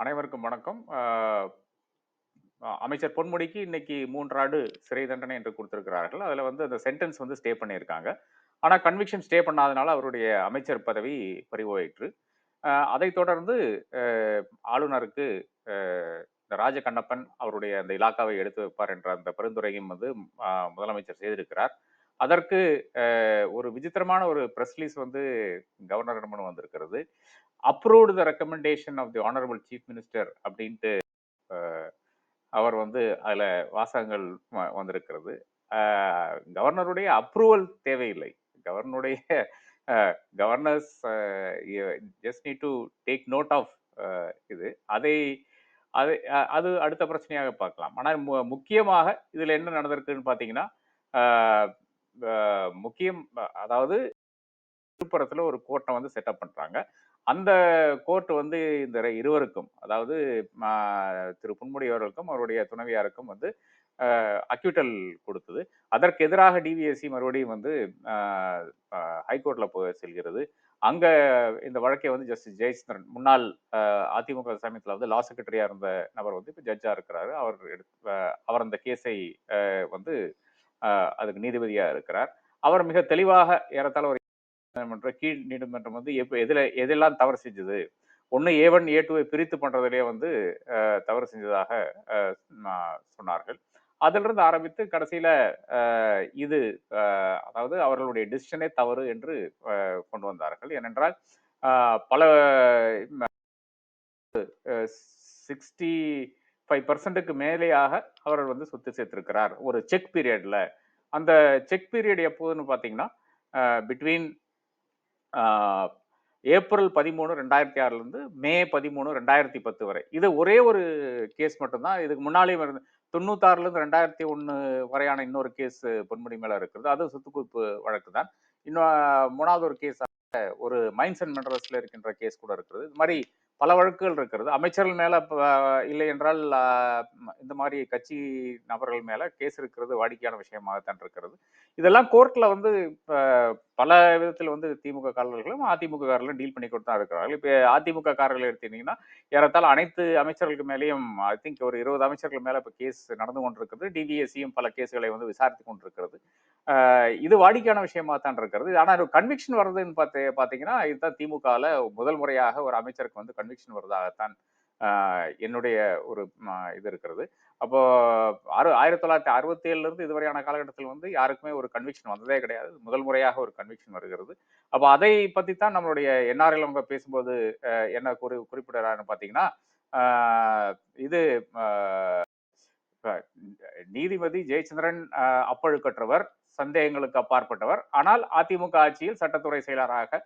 அனைவருக்கும் வணக்கம். அமைச்சர் பொன்முடிக்கு இன்னைக்கு 3 சிறை தண்டனை என்று கொடுத்திருக்கிறார்கள் அதுல வந்து அந்த சென்டென்ஸ் வந்து ஸ்டே பண்ணியிருக்காங்க. ஆனா கன்விக்ஷன் ஸ்டே பண்ணாதனால அவருடைய அமைச்சர் பதவி பறிவோயிற்று அதை தொடர்ந்து ஆளுநருக்கு இந்த ராஜகண்ணப்பன் அவருடைய அந்த இலாக்காவை எடுத்து வைப்பார் என்ற அந்த பரிந்துரையும் வந்து முதலமைச்சர் செய்திருக்கிறார். அதற்கு ஒரு விசித்திரமான ஒரு பிரஸ் ரிலீஸ் வந்து கவர்னரிடமிருந்து வந்திருக்கிறது. Approved the recommendation of the honourable chief minister அப்படின்ட்டு அவர் வந்து அதில் வாசகங்கள் வ வந்திருக்கிறது. கவர்னருடைய அப்ரூவல் தேவையில்லை. கவர்னருடைய governor's just need to take note of இது. அதை அதை அது அடுத்த பிரச்சனையாக பார்க்கலாம். ஆனால் மு முக்கியமாக இதில் என்ன நடந்திருக்குன்னு பார்த்தீங்கன்னா, முக்கியம் அதாவது விழுப்புரத்தில் ஒரு கோர்ட்ட வந்து செட்டப் பண்ணுறாங்க அந்த கோர்ட் வந்து இந்த இருவருக்கும் அதாவது திரு புன்முடி அவர்களுக்கும், அவருடைய துணைவியாருக்கும் வந்து அக்யூட்டல் கொடுத்தது அதற்கு எதிராக டிவிஎஸ்சி மறுபடியும் வந்து ஹைகோர்ட்டில் அ செல்கிறது. அங்கே இந்த வழக்கை வந்து ஜஸ்டிஸ் ஜெயச்சந்திரன் முன்னாள் அதிமுக சமயத்தில் வந்து லா செக்ரட்டரியாக இருந்த நபர் வந்து இப்போ ஜட்ஜாக இருக்கிறாரு. அவர் எடுத்து அவர் அந்த கேஸை வந்து அதுக்கு நீதிபதியாக இருக்கிறார். அவர் மிக தெளிவாக ஏறத்தாழ ஒரு நீதிமன்றம் கீழ் நீதிமன்றம் வந்து எப்போ எதில் எதெல்லாம் தவறு செஞ்சது. ஒன்று ஏ ஒன் ஏ டூவை பிரித்து பண்ணுறதுலேயே வந்து தவறு செஞ்சதாக சொன்னார்கள். அதிலிருந்து ஆரம்பித்து கடைசியில் இது அதாவது அவர்களுடைய டிசிஷனே தவறு என்று கொண்டு வந்தார்கள். ஏனென்றால் பல சிக்ஸ்டி ஃபைவ் பர்சன்ட்டுக்கு மேலேயாக அவர்கள் வந்து சொத்து சேர்த்திருக்கிறார். ஒரு செக் பீரியடில் அந்த செக் பீரியட் எப்போதுன்னு பார்த்தீங்கன்னா, பிட்வீன் ஏப்ரல் பதிமூணு ரெண்டாயிரத்தி ஆறுலேருந்து மே பதிமூணு ரெண்டாயிரத்தி பத்து வரை. இது ஒரே ஒரு கேஸ் மட்டும்தான். இதுக்கு முன்னாலேயும் இருந்து தொண்ணூத்தாறுலேருந்து ரெண்டாயிரத்தி ஒன்று வரையான இன்னொரு கேஸ் பொன்முடி மேலே இருக்கிறது. அதுவும் சொத்துக்குவிப்பு வழக்கு தான் இன்னும் மூணாவது ஒரு கேஸ் ஒரு மைன்ஸ் அண்ட் மினரல்ஸ்ல இருக்கின்ற கேஸ் கூட இருக்கிறது. இது மாதிரி பல வழக்குகள் இருக்கிறது. அமைச்சர்கள் மேலே இல்லை என்றால் இந்த மாதிரி கட்சி நபர்கள் மேலே கேஸ் இருக்கிறது வாடிக்கையான விஷயமாகத்தான் இருக்கிறது. இதெல்லாம் கோர்ட்டில் வந்து பல விதத்தில் வந்து திமுக காரர்களும், அதிமுக காரர்களும் டீல் பண்ணி தான் இருக்கிறார்கள். இப்போ அதிமுக காரர்கள் எடுத்தீங்கன்னா, ஏறத்தால் அனைத்து அமைச்சர்களுக்கு மேலேயும் ஐ திங்க் ஒரு 20 அமைச்சர்கள் மேலே இப்போ கேஸ் நடந்து கொண்டிருக்கிறது. டிவிஎஸ்சியும் பல கேஸ்களை வந்து விசாரித்து கொண்டிருக்கிறது. இது வாடிக்கையான விஷயமா தான் இருக்கிறது. ஆனா கன்விக்ஷன் வர்றதுன்னு பார்த்து பார்த்தீங்கன்னா, இதுதான் திமுகவில் முதல் முறையாக ஒரு அமைச்சருக்கு வந்து கன்விக்ஷன் வருவதாகத்தான் என்னுடைய ஒரு இது இருக்கிறது. அப்போ அறு 1967ல இருந்து இதுவரையான காலகட்டத்தில் வந்து யாருக்குமே ஒரு கன்விக்ஷன் வந்ததே கிடையாது. முதல் முறையாக ஒரு கன்விக்ஷன் வருகிறது. அப்போ அதை பற்றி தான் நம்மளுடைய என்ஆர்எல் அவங்க பேசும்போது என்ன குறி குறிப்பிடுறாருன்னு பார்த்தீங்கன்னா, இது நீதிபதி ஜெயச்சந்திரன் அப்பழுக்கற்றவர், சந்தேகங்களுக்கு அப்பாற்பட்டவர். ஆனால் அதிமுக ஆட்சியில் சட்டத்துறை செயலராக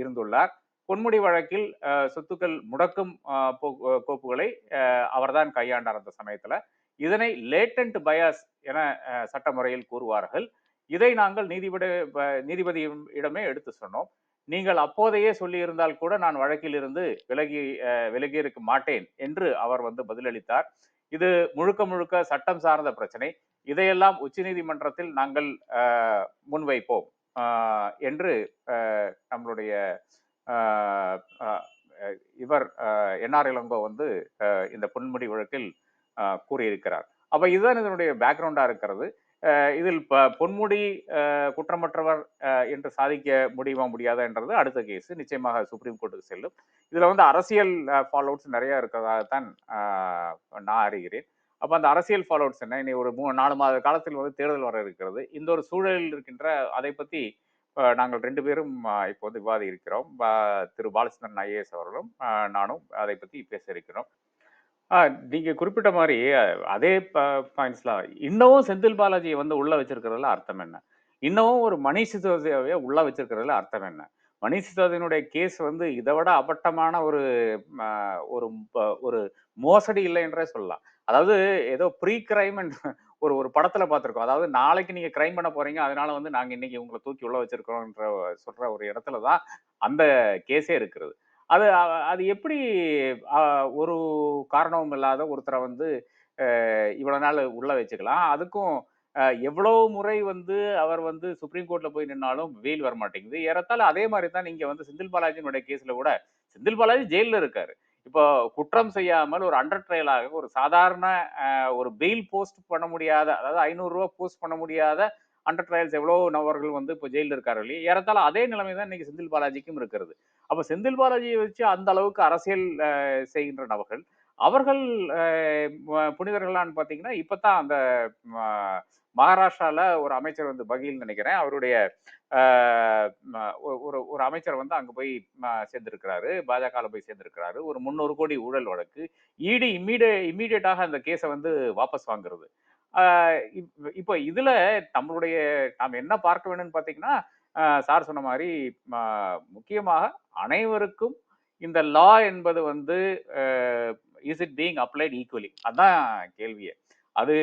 இருந்துள்ளார். பொன்முடி வழக்கில் சொத்துக்கள் முடக்கும் கோப்புகளை அவர்தான் கையாண்டார் அந்த சமயத்துல. இதனை லேட்டன்ட் பயாஸ் என சட்ட முறையில் கூறுவார்கள். இதை நாங்கள் நீதிபதி நீதிபதியிடமே எடுத்து சொன்னோம். நீங்கள் அப்போதையே சொல்லியிருந்தால் கூட நான் வழக்கில் இருந்து விலகி விலகி விலகியிருக்க மாட்டேன் என்று அவர் வந்து பதிலளித்தார். இது முழுக்க முழுக்க சட்டம் சார்ந்த பிரச்சனை. இதையெல்லாம் உச்சநீதிமன்றத்தில் நாங்கள் முன்வைப்போம் என்று நம்மளுடைய இவர் என்ஆர் இளங்கோ வந்து இந்த பொன்முடி வழக்கில் கூறியிருக்கிறார். அப்ப இதுதான் இதனுடைய பேக்ரவுண்டா இருக்கிறது. இதில் ப பொன்முடி குற்றமற்றவர் என்று சாதிக்க முடியுமா முடியாதா என்றது அடுத்த கேஸ். நிச்சயமாக சுப்ரீம் கோர்ட்டுக்கு செல்லும். இதில் வந்து அரசியல் ஃபாலோட்ஸ் ஃபாலோவுட்ஸ் நெறைய இருக்கிறதாகத்தான் நான் அறிகிறேன். அப்போ அந்த அரசியல் ஃபாலோட்ஸ் என்ன? இனி ஒரு 3, 4 மாத காலத்தில் வந்து தேர்தல் வர இருக்கிறது. இந்த ஒரு சூழலில் இருக்கின்ற அதை பத்தி நாங்கள் ரெண்டு பேரும் இப்போ வந்து விவாதி இருக்கிறோம். திரு பாலச்சந்திரன் ஐஏஎஸ் அவர்களும், நானும் அதை பத்தி பேச இருக்கிறோம். நீங்கள் குறிப்பிட்ட மாதிரி அதே ப இன்னமும் செந்தில் பாலாஜியை வந்து உள்ள வச்சிருக்கிறதுல அர்த்தம் என்ன? இன்னமும் ஒரு மணிஷ் சிசோடியாவைய உள்ள வச்சிருக்கிறதுல அர்த்தம் என்ன? மணீஷ் கேஸ் வந்து இதை விட அப்பட்டமான ஒரு ம ஒரு ப ஒரு மோசடி இல்லை என்றே சொல்லலாம். அதாவது ஏதோ ப்ரீ கிரைம் ஒரு ஒரு படத்துல பார்த்துருக்கோம் அதாவது நாளைக்கு நீங்க கிரைம் பண்ண போறீங்க. அதனால வந்து நாங்க இன்னைக்கு உங்களை தூக்கி உள்ள வச்சிருக்கிறோம்ன்ற சொல்ற ஒரு இடத்துல தான் அந்த கேஸே இருக்கிறது. அது அது எப்படி ஒரு காரணமும் இல்லாத ஒருத்தரை வந்து இவ்வளோ நாள் உள்ள வச்சுக்கலாம். அதுக்கும் எவ்வளோ எவ்வளவு முறை வந்து அவர் வந்து சுப்ரீம் கோர்ட்ல போய் நின்னாலும் வெயில் வரமாட்டேங்குது. ஏறத்தால் அதே மாதிரி தான் நீங்கள் வந்து செந்தில் பாலாஜினுடைய கேஸ்ல கூட செந்தில் பாலாஜி ஜெயிலில் இருக்காரு. இப்போ குற்றம் செய்யாமல் ஒரு அண்டர் ட்ரையலாக ஒரு சாதாரண ஒரு பெயில் போஸ்ட் பண்ண முடியாத அதாவது ஐநூறுரூவா போஸ்ட் பண்ண முடியாத அண்டர் ட்ரையல்ஸ் எவ்வளோ நபர்கள் வந்து இப்போ ஜெயிலில் இருக்காரு இல்லையா ஏறத்தால அதே நிலைமை தான் இன்னைக்கு செந்தில் பாலாஜிக்கும் இருக்கிறது அப்போ செந்தில் பாலாஜியை வச்சு அந்த அளவுக்கு அரசியல் செய்கின்ற நபர்கள் அவர்கள் புனிதர்களான்னு பார்த்தீங்கன்னா இப்போ தான் அந்த மகாராஷ்டிரால ஒரு அமைச்சர் வந்து பகீல் நினைக்கிறேன். அவருடைய ஒரு ஒரு அமைச்சர் வந்து அங்கே போய் சேர்ந்துருக்கிறாரு. சேர்ந்திருக்கிறாரு போய் சேர்ந்திருக்கிறாரு. ஒரு முந்நூறு கோடி ஊழல் வழக்கு. இடி இம்மீடிய இம்மீடியட்டாக அந்த கேஸை வந்து வாபஸ் வாங்குறது. இப்- இப்போ இதுல நம்மளுடைய நாம் என்ன பார்க்க வேணும்னு பார்த்தீங்கன்னா சார் சொன்ன மாதிரி முக்கியமாக அனைவருக்கும் இந்த லா என்பது வந்து is it being applied equally அதான் கேள்வியே. அது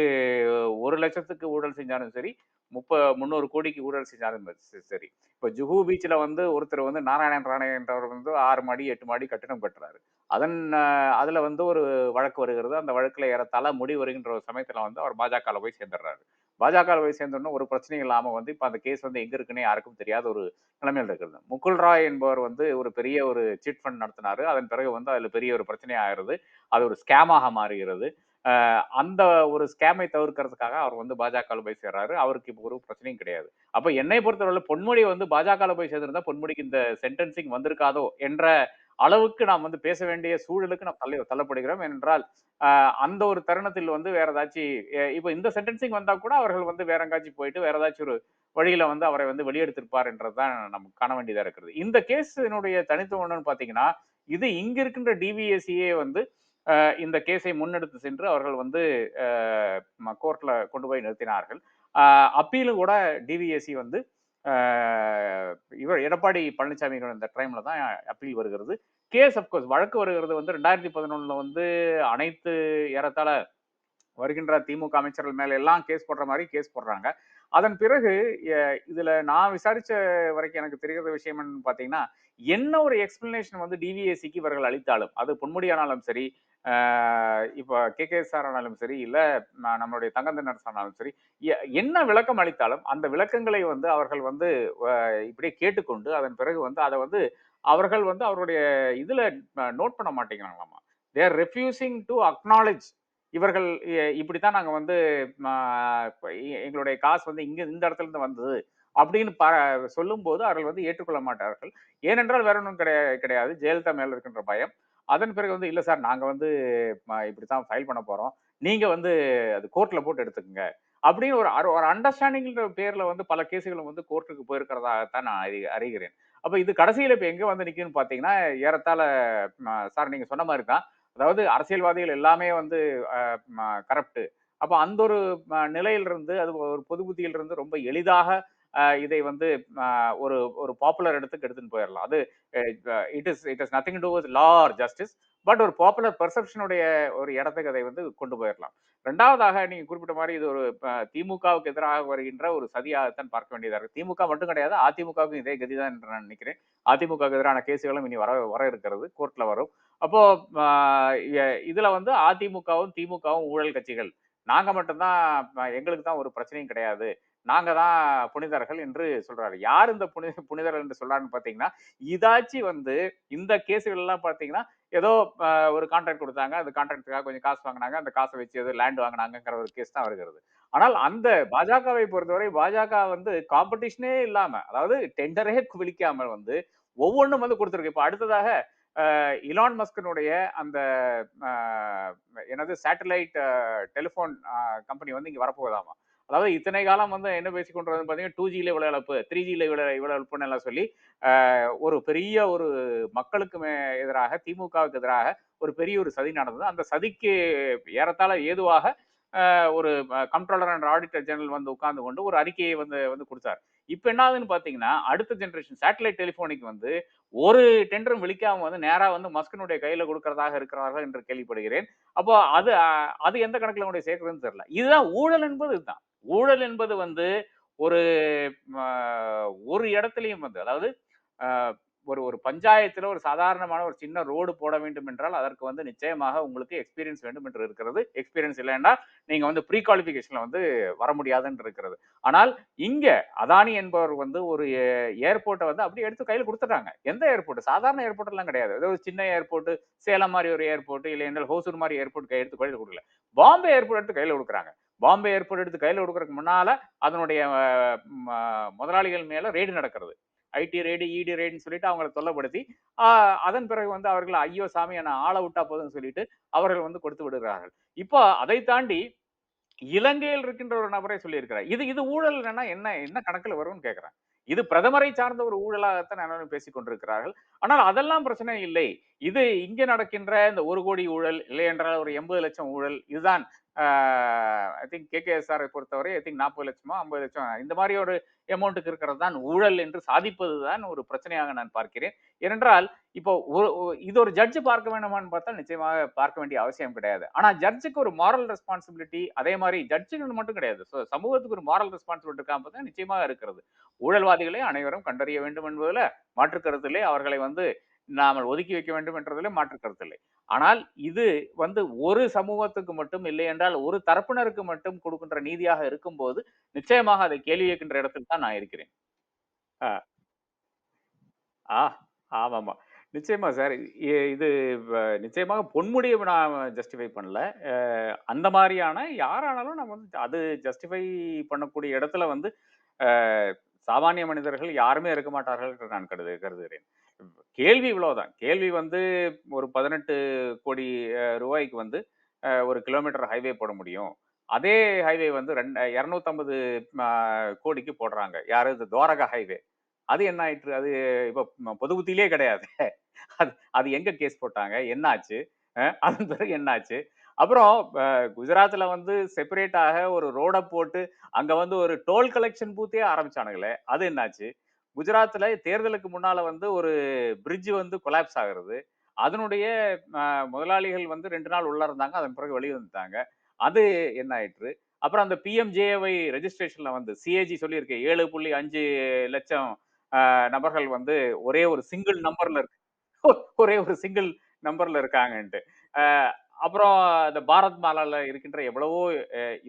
ஒரு லட்சத்துக்கு ஊழல் செஞ்சாலும் சரி முப்ப முந்நூறு கோடிக்கு ஊழல் செஞ்சாலும் சரி. இப்போ ஜுஹு பீச்சில் வந்து ஒருத்தர் வந்து நாராயணன் ராணே என்றவர் வந்து ஆறு மாடி எட்டு மாடி கட்டிடம் கட்டுறாரு. அதன் அதில் வந்து ஒரு வழக்கு வருகிறது. அந்த வழக்கில் ஏறத்தாழ முடிவு வருகின்ற ஒரு சமயத்தில் வந்து அவர் பாஜகவில் போய் சேர்ந்துடுறாரு. பாஜகவில் போய் சேர்ந்தோடனே ஒரு பிரச்சனையும் இல்லாமல் வந்து இப்போ அந்த கேஸ் வந்து எங்கே இருக்குன்னே யாருக்கும் தெரியாத ஒரு நிலைமையில் இருக்கிறது முகுல் ராய் என்பவர் வந்து ஒரு பெரிய ஒரு சிட் ஃபண்ட் நடத்தினாரு. அதன் பிறகு வந்து அதில் பெரிய ஒரு பிரச்சனை ஆகிறது அது ஒரு ஸ்கேமாக மாறுகிறது. அந்த ஒரு ஸ்கேமை தவிர்க்கிறதுக்காக அவர் வந்து பாஜகவில் போய் சேர்றாரு. அவருக்கு இப்போ ஒரு பிரச்சனையும் கிடையாது. அப்போ என்னை பொறுத்தவரை பொன்முடி வந்து பாஜகவில் போய் சேர்ந்திருந்தா பொன்முடிக்கு இந்த சென்டென்சிங் வந்திருக்காதோ என்ற அளவுக்கு நாம் வந்து பேச வேண்டிய சூழலுக்கு நாம் தள்ளி தள்ளப்படுகிறோம். என்றால் அந்த ஒரு தருணத்தில் வந்து வேற ஏதாச்சும் இப்போ இந்த சென்டென்சிங் வந்தா கூட அவர்கள் வந்து வேற எங்காச்சும் போயிட்டு வேற ஏதாச்சும் ஒரு வழியில வந்து அவரை வந்து வெளியெடுத்திருப்பார் என்றதுதான் நம்ம காண வேண்டியதா இருக்கிறது. இந்த கேஸினுடைய தனித்துவம் என்னன்னு பாத்தீங்கன்னா இது இங்க இருக்கின்ற டிவிஎஸ்சியே வந்து இந்த கேஸை முன்னெடுத்து சென்று அவர்கள் வந்து கோர்ட்ல கொண்டு போய் நிறுத்தினார்கள். அப்பீலும் கூட டிவிஎஸ்சி வந்து ஆஹ் இவர் எடப்பாடி பழனிசாமி இந்த டைம்ல தான் அப்பீல் வருகிறது. கேஸ் அப்கோர்ஸ் வழக்கு வருகிறது வந்து ரெண்டாயிரத்தி பதினொன்னுல வந்து அனைத்து ஏறத்தாழ வருகின்ற திமுக அமைச்சர்கள் மேல எல்லாம் கேஸ் போடுற மாதிரி கேஸ் போடுறாங்க. அதன் பிறகு இதில் இதுல நான் விசாரிச்ச வரைக்கும் எனக்கு தெரிகிற விஷயம் என்னன்னு பாத்தீங்கன்னா என்ன ஒரு எக்ஸ்பிளனேஷன் வந்து டிவிஎஸ்சிக்கு இவர்கள் அளித்தாலும் அது பொன்முடியானாலும் சரி இப்போ கே. கே. சார் ஆனாலும் சரி இல்லை நம்மளுடைய தங்கந்தனர் ஆனாலும் சரி என்ன விளக்கம் அளித்தாலும் அந்த விளக்கங்களை வந்து அவர்கள் வந்து இப்படியே கேட்டுக்கொண்டு அதன் பிறகு வந்து அதை வந்து அவர்கள் வந்து அவருடைய இதில் நோட் பண்ண மாட்டேங்கிறாங்களாமா? தேர் ரெஃப்யூசிங் டு அக்னாலேஜ் இவர்கள் இப்படி தான் நாங்கள் வந்து எங்களுடைய காசு வந்து இங்கே இந்த இடத்துல இருந்து வந்தது அப்படின்னு ப சொல்லும்போது அவர்கள் வந்து ஏற்றுக்கொள்ள மாட்டார்கள். ஏனென்றால் வேற ஒன்றும் கிடையாது கிடையாது. ஜெயலலிதா மேல இருக்கின்ற பயம். அதன் பிறகு வந்து இல்லை சார் நாங்கள் வந்து இப்படி தான் ஃபைல் பண்ண போகிறோம் நீங்கள் வந்து அது கோர்ட்டில் போட்டு எடுத்துக்கோங்க. அப்படின்னு ஒரு அரு- ஒரு அண்டர்ஸ்டாண்டிங்கிற பேரில் வந்து பல கேஸுகளும் வந்து கோர்ட்டுக்கு போயிருக்கிறதாகத்தான் நான் அறி- அறிகிறேன். அப்போ இது கடைசியில் இப்போ எங்கே வந்து நிற்குன்னு பார்த்தீங்கன்னா ஏறத்தாழ சார் நீங்கள் சொன்ன மாதிரி தான். அதாவது அரசியல்வாதிகள் எல்லாமே வந்து கரப்டு அப்போ அந்த ஒரு நிலையிலிருந்து அது ஒரு பொது புத்தியிலிருந்து ரொம்ப எளிதாக இதை வந்து ஒரு ஒரு பாப்புலர் இடத்துக்கு எடுத்துன்னு போயிடலாம் அது it is it is nothing to with law or justice but ஒரு பாப்புலர் பெர்செப்ஷனுடைய ஒரு இடத்துக்கு அதை வந்து கொண்டு போயிடலாம் ரெண்டாவதாக நீங்க குறிப்பிட்ட மாதிரி இது ஒரு திமுகவுக்கு எதிராக வருகின்ற ஒரு சதியாகத்தான் பார்க்க வேண்டியதாக இருக்கு. திமுக மட்டும் கிடையாது அதிமுகவுக்கும் இதே கதி தான் என்று நான் நினைக்கிறேன். அதிமுகவுக்கு எதிரான கேஸுகளும் இனி வர வர இருக்கிறது கோர்ட்ல வரும். அப்போ இதில் இதுல வந்து அதிமுகவும் திமுகவும் ஊழல் கட்சிகள். நாங்க மட்டும்தான் எங்களுக்கு தான் ஒரு பிரச்சனையும் கிடையாது. நாங்க தான் புனிதர்கள் என்று சொல்றாரு. யார் இந்த புனித புனிதர்கள் என்று சொல்றாருன்னு பாத்தீங்கன்னா இதாச்சு வந்து இந்த கேஸுகள் எல்லாம் பாத்தீங்கன்னா ஏதோ ஒரு கான்ட்ராக்ட் கொடுத்தாங்க. அந்த கான்ட்ராக்டுக்காக கொஞ்சம் காசு வாங்கினாங்க. அந்த காசை வச்சு ஏதோ லேண்ட் வாங்கினாங்கிற ஒரு கேஸ் தான் வருகிறது. ஆனால் அந்த பாஜகவை பொறுத்தவரை பாஜக வந்து காம்படிஷனே இல்லாம அதாவது டெண்டரே விழிக்காமல் வந்து ஒவ்வொன்றும் வந்து கொடுத்துருக்கு. இப்போ அடுத்ததாக இலான் மஸ்கனுடைய அந்த ஆஹ், என்னது சேட்டலைட் டெலிஃபோன் கம்பெனி வந்து இங்க வரப்போகுதாமா? அதாவது இத்தனை காலம் வந்து என்ன பேசி கொண்டு பார்த்தீங்கன்னா டூ ஜியில் இவ்வளோ இழப்பு த்ரீ ஜியில் இவ்வளோ இவ்வளோ இழப்புன்னு எல்லாம் சொல்லி ஒரு பெரிய ஒரு மக்களுக்கு மே- எதிராக திமுகவுக்கு எதிராக ஒரு பெரிய ஒரு சதி நடந்தது. அந்த சதிக்கு ஏறத்தாழ ஏதுவாக ஒரு கண்ட்ரோலர் அண்ட் ஆடிட்டர் ஜெனரல் வந்து உட்கார்ந்து கொண்டு ஒரு அறிக்கையை வந்து வந்து கொடுத்தார். இப்போ என்னாதுன்னு பார்த்தீங்கன்னா அடுத்த ஜென்ரேஷன் சேட்டலைட் டெலிஃபோனிக்கு வந்து ஒரு டெண்டரும் விழிக்காம வந்து நேராக வந்து மஸ்கனுடைய கையில் கொடுக்கறதாக இருக்கிறார்கள் என்று கேள்விப்படுகிறேன். அப்போ அது அது எந்த கணக்கில் உடைய சேர்க்கிறதுன்னு தெரியல. இதுதான் ஊழல் என்பது இதுதான். ஊழல் என்பது வந்து ஒரு ஒரு இடத்துலையும் வந்து அதாவது ஒரு ஒரு பஞ்சாயத்தில் ஒரு சாதாரணமான ஒரு சின்ன ரோடு போட வேண்டும் என்றால் அதற்கு வந்து நிச்சயமாக உங்களுக்கு எக்ஸ்பீரியன்ஸ் வேண்டும் என்று இருக்கிறது. எக்ஸ்பீரியன்ஸ் இல்லைன்னா நீங்கள் வந்து ப்ரீ குவாலிஃபிகேஷனில் வந்து வர முடியாதுன்னு இருக்கிறது. ஆனால் இங்கே அதானி என்பவர் வந்து ஒரு ஏர்போர்ட்டை வந்து அப்படியே எடுத்து கையில் கொடுத்துட்டாங்க. எந்த ஏர்போர்ட் சாதாரண ஏர்போர்ட் எல்லாம் கிடையாது. ஏதோ ஒரு சின்ன ஏர்போர்ட் சேலம் மாதிரி ஒரு ஏர்போர்ட் இல்லை என்றால் ஹோசூர் மாதிரி ஏர்போர்ட் கையெடுத்து கையில் கொடுக்கல. பாம்பே ஏர்போர்ட் எடுத்து கையில் கொடுக்குறாங்க. பாம்பே ஏர்போர்ட் எடுத்து கையில் கொடுக்கறதுக்கு முன்னால அதனுடைய முதலாளிகள் மேல ரெய்டு நடக்கிறது. ஐடி ரெய்டு இடி ரெய்டுன்னு சொல்லிட்டு அவங்களை தொல்லப்படுத்தி ஆஹ், அதன் பிறகு வந்து அவர்கள் ஐயோ சாமி என்ன ஆள விட்டா போதும்னு சொல்லிட்டு அவர்கள் வந்து கொடுத்து விடுகிறார்கள். இப்போ அதை தாண்டி இலங்கையில் இருக்கின்ற ஒரு நபரை சொல்லியிருக்கிறார். இது இது ஊழல் என்னன்னா என்ன என்ன கணக்குல வரும்னு கேட்குறேன். இது பிரதமரை சார்ந்த ஒரு ஊழலாகத்தான் அனைவரும் பேசிக் கொண்டிருக்கிறார்கள். ஆனால் அதெல்லாம் பிரச்சனை இல்லை. இது இங்கே நடக்கின்ற இந்த ஒரு கோடி ஊழல் இல்லை என்றால் ஒரு எண்பது லட்சம் ஊழல் இதுதான் ஐ திங்க் கேகேஎஸ்ஆரை பொறுத்தவரை ஐ திங்க் நாற்பது லட்சமோ ஐம்பது லட்சம் இந்த மாதிரி ஒரு அமௌண்ட்டுக்கு இருக்கிறது தான் ஊழல் என்று சாதிப்பது தான் ஒரு பிரச்சனையாக நான் பார்க்கிறேன். ஏனென்றால் இப்போ ஒரு இது ஒரு ஜட்ஜ் பார்க்க வேண்டுமான்னு பார்த்தா நிச்சயமாக பார்க்க வேண்டிய அவசியம் கிடையாது. ஆனால் ஜட்ஜுக்கு ஒரு மாரல் ரெஸ்பான்சிபிலிட்டி அதே மாதிரி ஜட்ஜுக்கு மட்டும் கிடையாது. ஸோ சமூகத்துக்கு ஒரு மாரல் ரெஸ்பான்சிபிலிட்டி இருக்காம பார்த்தா நிச்சயமாக இருக்கிறது. ஊழல்வாதிகளை அனைவரும் கண்டறிய வேண்டும் என்பதுல மாற்று கருத்திலே அவர்களை வந்து நாமல் ஒதுக்கி வைக்க வேண்டும் என்றதில் மாற்று கருத்தில்லை ஆனால் இது வந்து ஒரு சமூகத்துக்கு மட்டும் இல்லை என்றால் ஒரு தரப்பினருக்கு மட்டும் கொடுக்கின்ற நீதியாக இருக்கும்போது நிச்சயமாக அதை கேள்வி கேட்கின்ற இடத்தில் தான் நான் இருக்கிறேன். ஆ. ஆமாம்மா. நிச்சயமா சார் இது நிச்சயமாக பொன்முடியை நான் ஜஸ்டிஃபை பண்ணல. அந்த மாதிரியான யாரானாலும் நம்ம வந்து அது ஜஸ்டிஃபை பண்ணக்கூடிய இடத்துல வந்து சாமானிய மனிதர்கள் யாருமே இருக்க மாட்டார்கள் என்று நான் கருது கருதுகிறேன். கேள்வி இவ்வளவுதான். கேள்வி வந்து ஒரு பதினெட்டு கோடி ரூபாய்க்கு வந்து ஒரு கிலோமீட்டர் ஹைவே போட முடியும். அதே ஹைவே வந்து ரெண்டு இரநூத்தம்பது கோடிக்கு போடுறாங்க. யாரு? இது துவாரகா ஹைவே. அது என்ன ஆயிற்று? அது இப்போ பொது புத்தியிலே கிடையாது. அது அது எங்க கேஸ் போட்டாங்க? என்னாச்சு? அதன் பிறகு என்னாச்சு? அப்புறம் குஜராத்தில் குஜராத்ல வந்து செப்பரேட்டாக ஒரு ரோடை போட்டு அங்க வந்து ஒரு டோல் கலெக்ஷன் பூத்தே ஆரம்பிச்சானுங்களே அது என்னாச்சு? குஜராத்ல தேர்தலுக்கு முன்னால வந்து ஒரு பிரிட்ஜ் வந்து கொலாப்ஸ் ஆகுறது. அதனுடைய முதலாளிகள் வந்து ரெண்டு நாள் உள்ள இருந்தாங்க அதன் பிறகு வெளியே வந்துட்டாங்க. அது என்ன ஆயிற்று? அப்புறம் அந்த பிஎம்ஜேஒய் ரெஜிஸ்ட்ரேஷன்ல வந்து சிஏஜி சொல்லியிருக்கு ஏழு புள்ளி அஞ்சு லட்சம் நபர்கள் வந்து ஒரே ஒரு சிங்கிள் நம்பர்ல இருக்கு. ஒரே ஒரு சிங்கிள் நம்பர்ல இருக்காங்கன்ட்டு. அப்புறம் இந்த பாரத் மாலால இருக்கின்ற எவ்வளவோ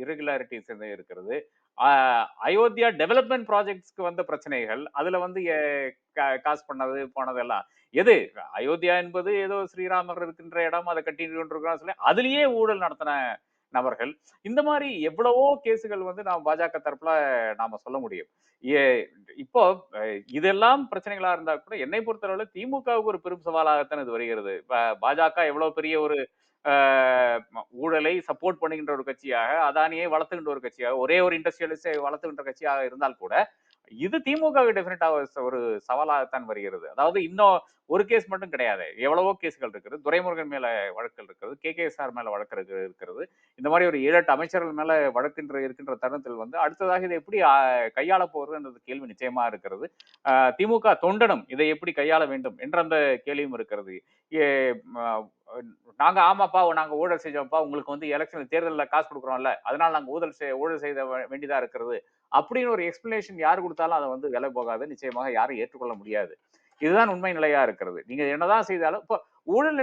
இரெகுலாரிட்டிஸ் இருக்கிறது. அஹ், அயோத்தியா டெவலப்மெண்ட் ப்ராஜெக்ட்ஸ்க்கு வந்த பிரச்சனைகள் அதுல வந்து கா- காசு பண்ணது போனதெல்லாம். எது? அயோத்தியா என்பது ஏதோ ஸ்ரீராமர் இருக்கின்ற இடம் அதை கட்டி கொண்டிருக்கிறோம் சொல்லி அதுலயே ஊழல் நடத்தின நபர்கள். இந்த மாதிரி எவ்வளவோ கேஸுகள் வந்து நாம் பாஜக தரப்புல நாம சொல்ல முடியும். ஏ- இப்போ இதெல்லாம் பிரச்சனைகளா இருந்தா கூட என்னை பொறுத்தளவுல திமுகவுக்கு ஒரு பெரும் சவாலாகத்தான் இது வருகிறது. பாஜக எவ்வளவு பெரிய ஒரு ஊழலை சப்போர்ட் பண்ணுகின்ற ஒரு கட்சியாக அதானியை வளர்த்துகின்ற ஒரு கட்சியாக ஒரே ஒரு இண்டஸ்ட்ரியலிஸ்டை வளர்த்துகின்ற கட்சியாக இருந்தால் கூட இது திமுக டெஃபினட்டா ஒரு சவாலாகத்தான் வருகிறது. அதாவது இன்னும் ஒரு கேஸ் மட்டும் கிடையாது. எவ்வளவோ கேஸ்கள் இருக்குது. துரைமுருகன் மேல வழக்குகள் இருக்கிறது கே கே சார் மேல வழக்கு இருக்கிறது இந்த மாதிரி ஒரு ஏழு எட்டு அமைச்சர்கள் மேல வழக்கின்ற இருக்கின்ற தருணத்தில் வந்து அடுத்ததாக இதை எப்படி கையாள போறதுன்றது கேள்வி நிச்சயமா இருக்கிறது. திமுக தொண்டனும் இதை எப்படி கையாள வேண்டும் என்ற அந்த கேள்வியும் இருக்கிறது. ஏ- நாங்க ஆமாப்பா நாங்க ஊழல் செஞ்சோம்ப்பா. உங்களுக்கு வந்து எலெக்ஷன் தேர்தலில் காசு கொடுக்குறோம்ல. அதனால நாங்க ஊழல் செய் ஊழல் செய்த வேண்டியதா இருக்கிறது. அப்படின்னு ஒரு எக்ஸ்பிளனேஷன் யார் கொடுத்தாலும் அதை வந்து விலை போகாது. நிச்சயமாக யாரும் ஏற்றுக்கொள்ள முடியாது. இதுதான் உண்மை நிலையா இருக்கிறது. நீங்க என்னதான் செய்தாலும் இப்போ ஊழல்